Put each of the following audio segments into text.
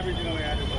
Damage ನಾವು ಯಾರು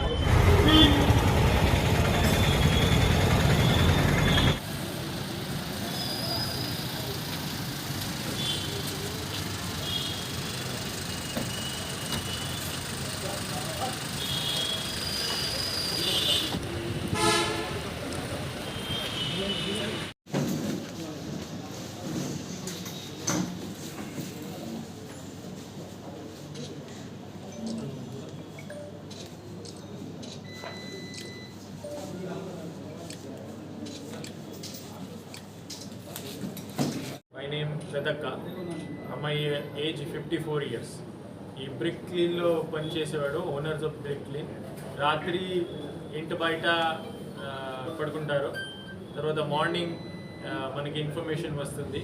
శ్రద్ధక్క అమ్మాయి ఏజ్ ఫిఫ్టీ ఫోర్ ఇయర్స్ ఈ బ్రిక్ క్లీన్లో పనిచేసేవాడు ఓనర్స్ ఆఫ్ బ్రిక్ క్లీన్ రాత్రి ఇంటి బయట పడుకుంటారు. తర్వాత మార్నింగ్ మనకి ఇన్ఫర్మేషన్ వస్తుంది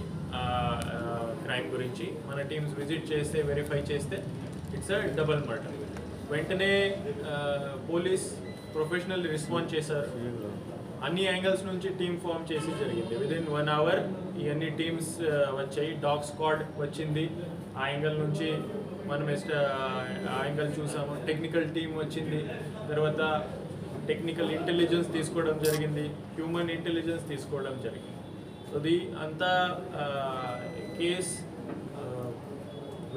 క్రైమ్ గురించి. మన టీమ్స్ విజిట్ చేస్తే వెరిఫై చేస్తే ఇట్స్ అ డబల్ మర్డర్ వెంటనే పోలీస్ ప్రొఫెషనల్ రెస్పాన్స్ చేశారు. అన్ని యాంగిల్స్ నుంచి టీమ్ ఫామ్ చేసి జరిగింది. విదిన్ వన్ అవర్ ఈ అన్ని టీమ్స్ వచ్చాయి. డాగ్ స్క్వాడ్ వచ్చింది. ఆ యాంగిల్ నుంచి మనం ఎస్ట్ ఆ యాంగిల్ చూసాము. టెక్నికల్ టీం వచ్చింది. తర్వాత టెక్నికల్ ఇంటెలిజెన్స్ తీసుకోవడం జరిగింది. హ్యూమన్ ఇంటెలిజెన్స్ తీసుకోవడం జరిగింది. సో ది అంతా case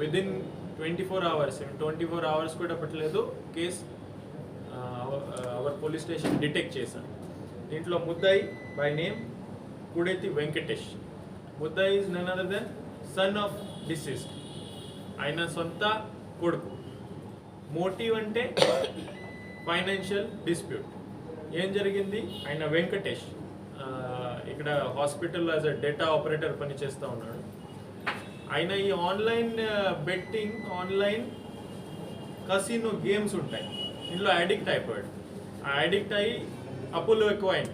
within twenty four hours twenty four hours కూడా పట్టలేదు. Case our police station detect చేశాను దీంట్లో ముద్దాయి బై నేమ్ కుడేతి వెంకటేష్. ముద్దాయి is none other than son of deceased ఆయన సొంత కొడుకు. మోటివ్ అంటే ఫైనాన్షియల్ డిస్ప్యూట్ ఏం జరిగింది? ఆయన వెంకటేష్ ఇక్కడ హాస్పిటల్లో యాజ్ అ డేటా ఆపరేటర్ పనిచేస్తూ ఉన్నాడు. ఆయన ఈ online betting online casino games ఉంటాయి. ఇందులో అడిక్ట్ అయిపోయాడు. ఆ అడిక్ట్ అయ్యి అప్పులు ఎక్కువైంది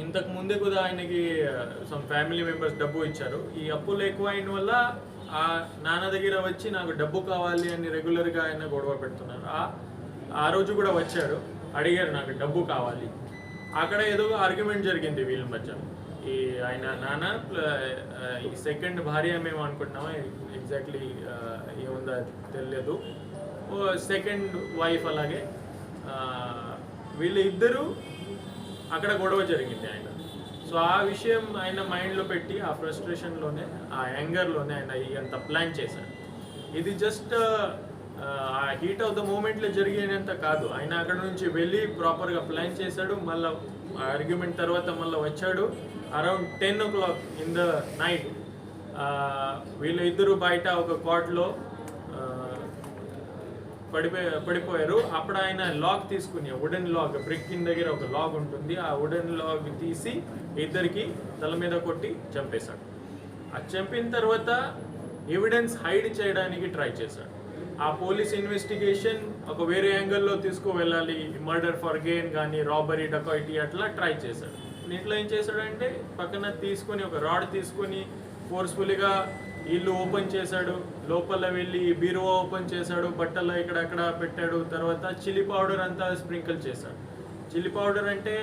ఇంతకు ముందే కూడా ఆయనకి సమ్ ఫ్యామిలీ మెంబర్స్ డబ్బు ఇచ్చారు. ఈ అప్పులు ఎక్కువ అయిన వల్ల ఆ నాన్న దగ్గర వచ్చి నాకు డబ్బు కావాలి అని రెగ్యులర్గా ఆయన గొడవ పెడుతున్నారు. ఆ రోజు కూడా వచ్చాడు అడిగారు నాకు డబ్బు కావాలి. అక్కడ ఏదో ఆర్గ్యుమెంట్ జరిగింది వీళ్ళ మధ్య. ఈ ఆయన నాన్న ప్ల- ఈ సెకండ్ భార్య మేము అనుకుంటున్నామా? ఎగ్జాక్ట్లీ ఏముందో తెలియదు. సెకండ్ వైఫ్ అలాగే. వీళ్ళిద్దరూ వీళ్ళు అక్కడ గొడవ జరిగింది ఆయన. సో ఆ విషయం ఆయన మైండ్లో పెట్టి ఆ ఫ్రస్ట్రేషన్లోనే ఆ యాంగర్లోనే ఆయన ఈ అంత ప్లాన్ చేశాడు ఇది జస్ట్ ఆ హీట్ ఆఫ్ ద మూమెంట్లో జరిగినంత కాదు. ఆయన అక్కడ నుంచి వెళ్ళి ప్రాపర్గా ప్లాన్ చేశాడు. మళ్ళీ ఆర్గ్యుమెంట్ తర్వాత మళ్ళీ వచ్చాడు. Around ten o'clock in the night వీళ్ళు ఇద్దరు బయట ఒక కోర్ట్లో పడిపోయి పడిపోయారు. అప్పుడు ఆయన లాక్ తీసుకుని వుడెన్ లాక్ బ్రిక్ కింద దగ్గర ఒక లాగ్ ఉంటుంది. ఆ వుడెన్ లాగ్ తీసి ఇద్దరికి తల మీద కొట్టి చంపేశాడు. ఆ చంపిన తర్వాత ఎవిడెన్స్ హైడ్ చేయడానికి ట్రై చేశాడు. ఆ పోలీస్ ఇన్వెస్టిగేషన్ ఒక వేరే యాంగిల్లో తీసుకువెళ్ళాలి. మర్డర్ ఫర్ గెయిన్ కానీ రాబరీ డకాయిటీ అట్లా ట్రై చేశాడు. దీంట్లో ఏం చేశాడంటే పక్కన తీసుకొని ఒక రాడ్ తీసుకొని ఫోర్స్ఫుల్గా ఇల్లు ఓపెన్ చేశాడు లోపల వెళ్ళి బీరువా ఓపెన్ చేశాడు బట్టలు ఇక్కడక్కడ పెట్టాడు తర్వాత చిల్లీ పౌడర్ అంతా స్ప్రింకిల్ చేశాడు. చిల్లీ పౌడర్ అంటే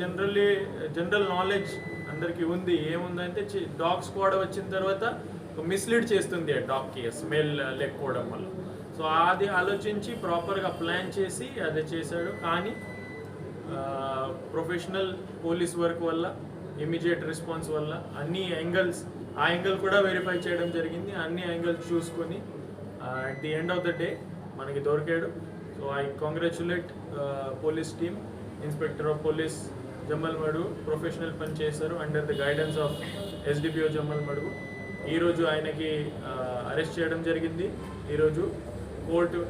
జనరల్లీ జనరల్ నాలెడ్జ్ అందరికీ ఉంది. ఏముందంటే డాగ్ స్క్వాడ్ వచ్చిన తర్వాత మిస్లీడ్ చేస్తుంది ఆ డాగ్కి స్మెల్ లేకపోవడం వల్ల. సో అది ఆలోచించి ప్రాపర్గా ప్లాన్ చేసి అది చేశాడు. కానీ ప్రొఫెషనల్ పోలీస్ వర్క్ వల్ల ఇమీడియట్ రెస్పాన్స్ వల్ల అన్ని యాంగిల్స్ ఆ యాంగిల్ కూడా వెరిఫై చేయడం జరిగింది. అన్ని యాంగిల్స్ చూసుకొని at the end of the day మనకి దొరికాడు. So I congratulate police team inspector of police Jammalamadugu professional పని చేశారు under the guidance of SDPO Jammalamadugu ఈరోజు ఆయనకి అరెస్ట్ చేయడం జరిగింది. ఈరోజు కోర్టు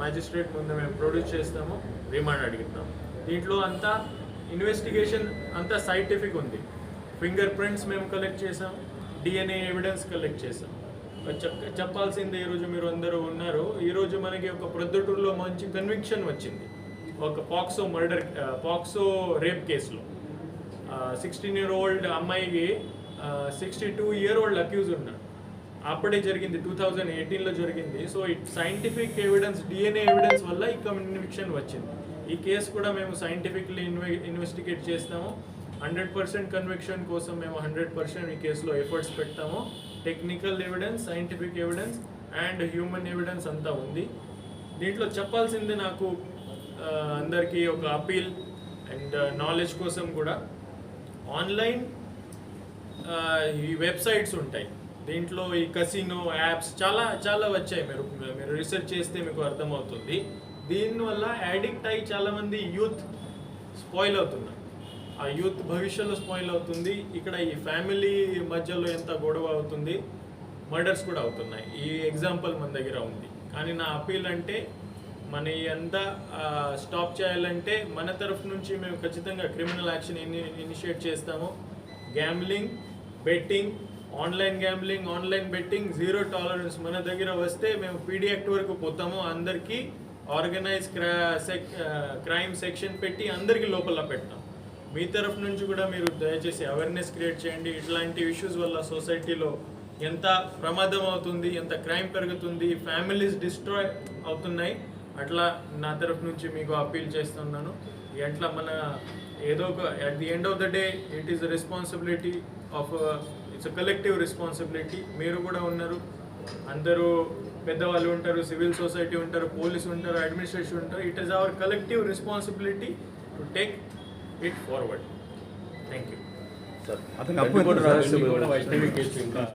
మ్యాజిస్ట్రేట్ ముందు మేము ప్రొడ్యూస్ చేస్తాము రిమాండ్ అడుగుతాము దీంట్లో అంతా ఇన్వెస్టిగేషన్ అంతా సైంటిఫిక్ ఉంది. ఫింగర్ ప్రింట్స్ మేము కలెక్ట్ చేసాం డిఎన్ఏ ఎవిడెన్స్ కలెక్ట్ చేశాం. చెప్పాల్సిందే ఈరోజు మీరు అందరూ ఉన్నారు. ఈరోజు మనకి ఒక ప్రొద్దుటూరులో మంచి కన్విక్షన్ వచ్చింది. ఒక పాక్సో మర్డర్ పాక్సో రేప్ కేసులో సిక్స్టీన్ ఇయర్ ఓల్డ్ అమ్మాయికి sixty two year old accused ఉన్నాడు. అప్పుడే జరిగింది టూ థౌజండ్ ఎయిటీన్లో జరిగింది. So it scientific evidence DNA evidence వల్ల ఈ కన్విక్షన్ వచ్చింది. ఈ కేసు కూడా మేము సైంటిఫిక్లీ ఇన్వె ఇన్వెస్టిగేట్ చేస్తాము. హండ్రెడ్ పర్సెంట్ కన్విక్షన్ కోసం మేము హండ్రెడ్ పర్సెంట్ ఈ కేసులో ఎఫర్ట్స్ పెడతాము technical evidence scientific evidence and human evidence అంతా ఉంది. దీంట్లో చెప్పాల్సింది నాకు అందరికీ ఒక అపీల్ అండ్ నాలెడ్జ్ కోసం కూడా. ఆన్లైన్ ఈ వెబ్సైట్స్ ఉంటాయి. దీంట్లో ఈ కసినో యాప్స్ చాలా చాలా వచ్చాయి మీరు మీరు రీసెర్చ్ చేస్తే మీకు అర్థమవుతుంది. దీనివల్ల యాడిక్ట్ అయ్యి చాలామంది యూత్ స్పాయిల్ అవుతున్నారు. ఆ యూత్ భవిష్యత్తులో స్పాయిల్ అవుతుంది. ఇక్కడ ఈ ఫ్యామిలీ మధ్యలో ఎంత గొడవ అవుతుంది మర్డర్స్ కూడా అవుతున్నాయి. ఈ ఎగ్జాంపుల్ మన దగ్గర ఉంది. కానీ నా అపీల్ అంటే మన ఎంత స్టాప్ చేయాలంటే మన తరఫు నుంచి మేము ఖచ్చితంగా క్రిమినల్ యాక్షన్ ఇనిషియేట్ చేస్తాము. Gambling betting online gambling online betting zero tolerance మన దగ్గర వస్తే మేము పీడీ యాక్ట్ వరకు పోతాము. అందరికీ ఆర్గనైజ్ క్రా సెక్ క్రైమ్ సెక్షన్ పెట్టి అందరికీ లోపల పెడతాం మీ తరఫు నుంచి కూడా మీరు దయచేసి అవేర్నెస్ క్రియేట్ చేయండి. ఇట్లాంటి ఇష్యూస్ వల్ల సొసైటీలో ఎంత ప్రమాదం అవుతుంది ఎంత క్రైమ్ పెరుగుతుంది ఫ్యామిలీస్ డిస్ట్రాయ్ అవుతున్నాయి. అట్లా నా తరఫు నుంచి మీకు అప్పీల్ చేస్తున్నాను. ఎట్లా మన ఏదో ఒక at the end of the day it is responsibility of it's collective responsibility మీరు కూడా ఉన్నారు. అందరూ పెద్దవాళ్ళు ఉంటారు సివిల్ సొసైటీ ఉంటారు పోలీస్ ఉంటారు అడ్మినిస్ట్రేషన్ ఉంటారు. It is our collective responsibility to take it forward thank you sir आता